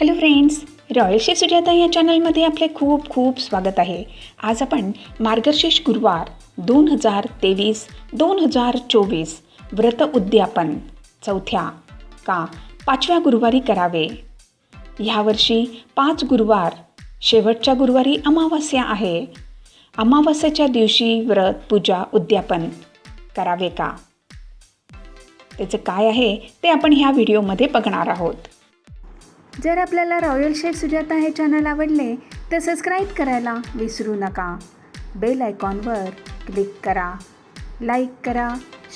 Hello friends royal chef Sujata या चॅनलमध्ये आपले खूप खूप स्वागत आहे. आज आपण मार्गशीर्ष गुरुवार दोन हजार तेवीस दोन हजार चोवीस व्रत उद्यापन चौथ्या का पाचव्या गुरुवारी करावे. ह्यावर्षी पाच गुरुवार शेवटच्या गुरुवारी अमावस्या आहे. अमावस्याच्या दिवशी व्रत पूजा उद्यापन करावे का? त्याचं काय आहे ते आपण ह्या व्हिडिओमध्ये बघणार आहोत. जर आपल्याला रॉयल शेफ सुजाता हे चॅनल आवडले तर सबस्क्राईब करायला विसरू नका. बेल आयकॉनवर क्लिक करा. लाईक करा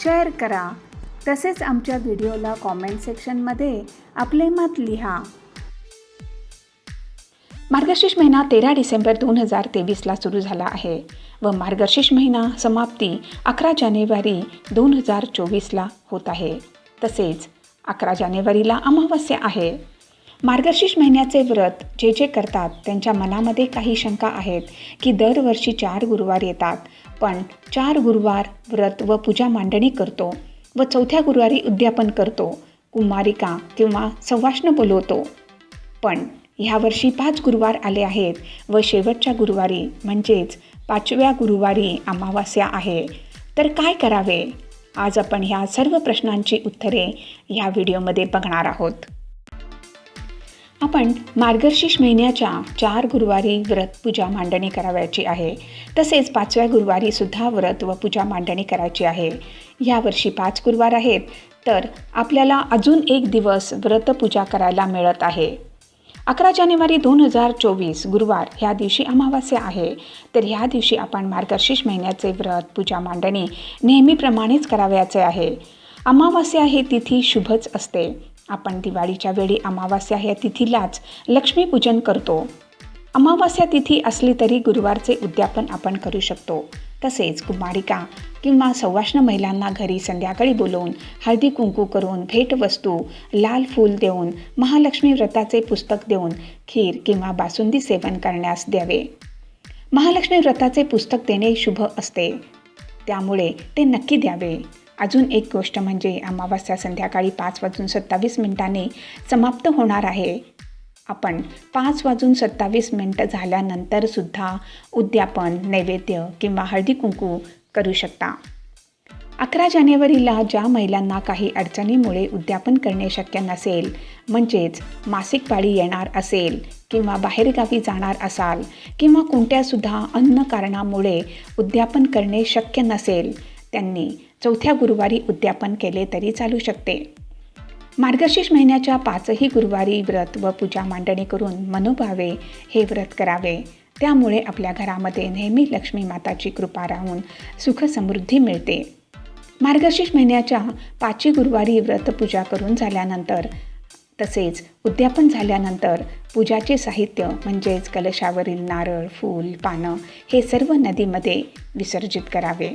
शेअर करा. तसेच आमच्या व्हिडिओला कॉमेंट सेक्शनमध्ये आपले मत लिहा. मार्गशीर्ष महिना तेरा डिसेंबर दोन हजार तेवीसला सुरू झाला आहे व मार्गशीर्ष महिना समाप्ती अकरा जानेवारी दोन हजार चोवीसला होत आहे. तसेच अकरा जानेवारीला अमावस्या आहे. मार्गशीर्ष महिन्याचे व्रत जे जे करतात त्यांच्या मनामध्ये काही शंका आहेत की दरवर्षी चार गुरुवार येतात. पण चार गुरुवार व्रत व पूजा मांडणी करतो व चौथ्या गुरुवारी उद्यापन करतो कुमारिका किंवा सवाष्ण बोलवतो. पण ह्यावर्षी पाच गुरुवार आले आहेत व शेवटच्या गुरुवारी म्हणजेच पाचव्या गुरुवारी अमावास्या आहे. तर काय करावे? आज आपण ह्या सर्व प्रश्नांची उत्तरे ह्या व्हिडिओमध्ये बघणार आहोत. आपण मार्गशीर्ष महिन्याच्या चार गुरुवारी व्रत पूजा मांडणी करावयाची आहे. तसेच पाचव्या गुरुवारी सुद्धा व्रत व पूजा मांडणी करायची आहे. यावर्षी पाच गुरुवार आहेत तर आपल्याला अजून एक दिवस व्रत पूजा करायला मिळत आहे. अकरा जानेवारी दोन हजार चोवीस गुरुवार ह्या दिवशी अमावास्या आहे. तर ह्या दिवशी आपण मार्गशीर्ष महिन्याचे व्रत पूजा मांडणी नेहमीप्रमाणेच करावयाचे आहे. अमावास्या ही तिथी शुभच असते. आपण दिवाळीच्या वेळी अमावास्या ह्या तिथीलाच लक्ष्मीपूजन करतो. अमावास्या तिथी असली तरी गुरुवारचे उद्यापन आपण करू शकतो. तसेच कुमारिका किंवा सवाष्ण महिलांना घरी संध्याकाळी बोलवून हळदी कुंकू करून भेटवस्तू लाल फूल देऊन महालक्ष्मी व्रताचे पुस्तक देऊन खीर किंवा बासुंदी सेवन करण्यास द्यावे. महालक्ष्मी व्रताचे पुस्तक देणे शुभ असते. त्यामुळे ते नक्की द्यावे. अजून एक गोष्ट म्हणजे अमावस्या संध्याकाळी पाच वाजून सत्तावीस मिनिटांनी समाप्त होणार आहे. आपण पाच वाजून सत्तावीस मिनटं झाल्यानंतरसुद्धा उद्यापन नैवेद्य किंवा हळदी कुंकू करू शकता. अकरा जानेवारीला ज्या महिलांना काही अडचणीमुळे उद्यापन करणे शक्य नसेल म्हणजेच मासिक पाळी येणार असेल किंवा बाहेरगावी जाणार असाल किंवा कोणत्यासुद्धा अन्न कारणामुळे उद्यापन करणे शक्य नसेल त्यांनी चौथ्या गुरुवारी उद्यापन केले तरी चालू शकते. मार्गशीर्ष महिन्याच्या पाचही गुरुवारी व्रत व पूजा मांडणी करून मनोभावे हे व्रत करावे. त्यामुळे आपल्या घरामध्ये नेहमी लक्ष्मी माताची कृपा राहून सुखसमृद्धी मिळते. मार्गशीर्ष महिन्याच्या पाचवी गुरुवारी व्रतपूजा करून झाल्यानंतर तसेच उद्यापन झाल्यानंतर पूजाचे साहित्य म्हणजेच कलशावरील नारळ फूल पानं हे सर्व नदीमध्ये विसर्जित करावे.